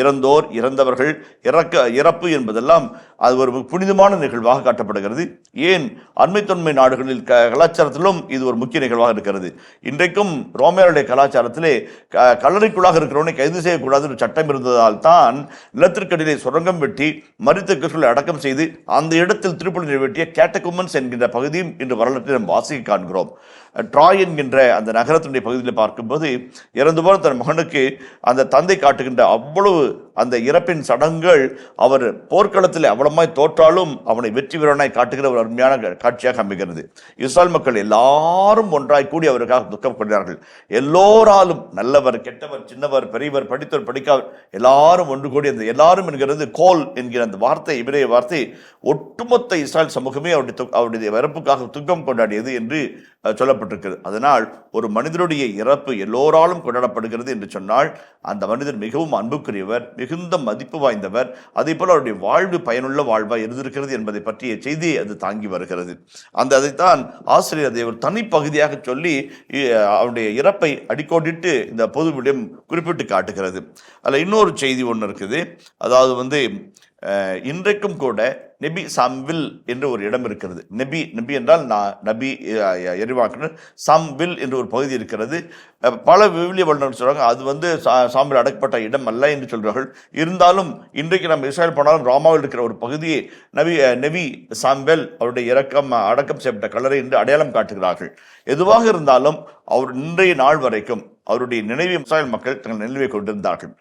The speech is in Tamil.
இறந்தோர் இறந்தவர்கள் இறக்க இறப்பு என்பதெல்லாம் அது ஒரு புனிதமான நிகழ்வாக காட்டப்படுகிறது. ஏன்? அண்மைத்தன்மை நாடுகளில் க கலாச்சாரத்திலும் இது ஒரு முக்கிய நிகழ்வாக இருக்கிறது. இன்றைக்கும் ரோமியருடைய கலாச்சாரத்திலே க கல்லறைக்குள்ளாக இருக்கிறவனை கைது செய்யக்கூடாது ஒரு சட்டம் இருந்ததால் தான் நிலத்திற்கடியிலே சுரங்கம் வெட்டி மரித்த கிருஷ்ணர்களை அடக்கம் செய்து அந்த இடத்தில் திருப்பணி நிறைவேற்றிய கேட்டகுமன்ஸ் என்கின்ற பகுதியும் இன்று வரலாற்றில் நாம் வாசிக்க காண்கிறோம். ட்ராய் என்கின்ற அந்த நகரத்தினுடைய பகுதியில் பார்க்கும்போது இறந்து போன தன் மகனுக்கு அந்த தந்தை காட்டுகின்ற அவ்வளவு Allah'ı அந்த இறப்பின் சடங்குகள் அவர் போர்க்களத்தில் அவ்வளமாய் தோற்றாலும் அவனை வெற்றி வீரனாய் காட்டுகிற ஒரு அருமையான காட்சியாக அமைகிறது. இஸ்ரால் மக்கள் எல்லாரும் ஒன்றாய் கூடி அவருக்காக துக்கம் கொண்டார்கள். எல்லோராலும் நல்லவர் கெட்டவர் சின்னவர் பெரியவர் படித்தவர் படிக்காதவர் எல்லாரும் ஒன்று கூடி அந்த எல்லாரும் என்கிறது கோல் என்கிற அந்த வார்த்தை இவரைய வார்த்தை ஒட்டுமொத்த இஸ்ரால் சமூகமே அவருடைய து- அவருடைய இறப்புக்காக துக்கம் கொண்டாடியது என்று சொல்லப்பட்டிருக்கிறது. அதனால் ஒரு மனிதனுடைய இறப்பு எல்லோராலும் கொண்டாடப்படுகிறது என்று சொன்னால் அந்த மனிதர் மிகவும் அன்புக்குரியவர் மிகுந்த மதிப்பு வாய்ந்தவர். அதே போல அவருடைய வாழ்வு பயனுள்ள வாழ்வாக இருந்திருக்கிறது என்பதை பற்றிய செய்தியை அது தாங்கி வருகிறது. அந்த அதைத்தான் ஆசிரியர் அதை ஒரு தனிப்பகுதியாக சொல்லி அவருடைய இறப்பை அடிக்கோடிட்டு இந்த பொதுவிடம் குறிப்பிட்டு காட்டுகிறது. அதில் இன்னொரு செய்தி ஒன்று இருக்குது. அதாவது வந்து இன்றைக்கும் கூட நெபி சம்வில் என்று ஒரு இடம் இருக்கிறது. நெபி நெபி என்றால் நான் நபி அஹ், எரிவாக்குனர். சம்வில் என்று ஒரு பகுதி இருக்கிறது. பல விவிலிய வல்லுநர்கள் சொல்கிறாங்க அது வந்து சா- சாம்பில் அடக்கப்பட்ட இடம் அல்ல என்று சொல்கிறார்கள். இருந்தாலும் இன்றைக்கு நம்ம இஸ்ரேல் போனாலும் ராமாவில் இருக்கிற ஒரு பகுதியை நபி அஹ், நெபி சாம்பல் அவருடைய இறக்கம் அடக்கம் செய்யப்பட்ட கலரை என்று அடையாளம் காட்டுகிறார்கள். எதுவாக இருந்தாலும் அவர் இன்றைய நாள் வரைக்கும் அவருடைய நினைவு இஸ்ரேல் மக்கள் தங்கள் நினைவை கொண்டிருந்தார்கள்.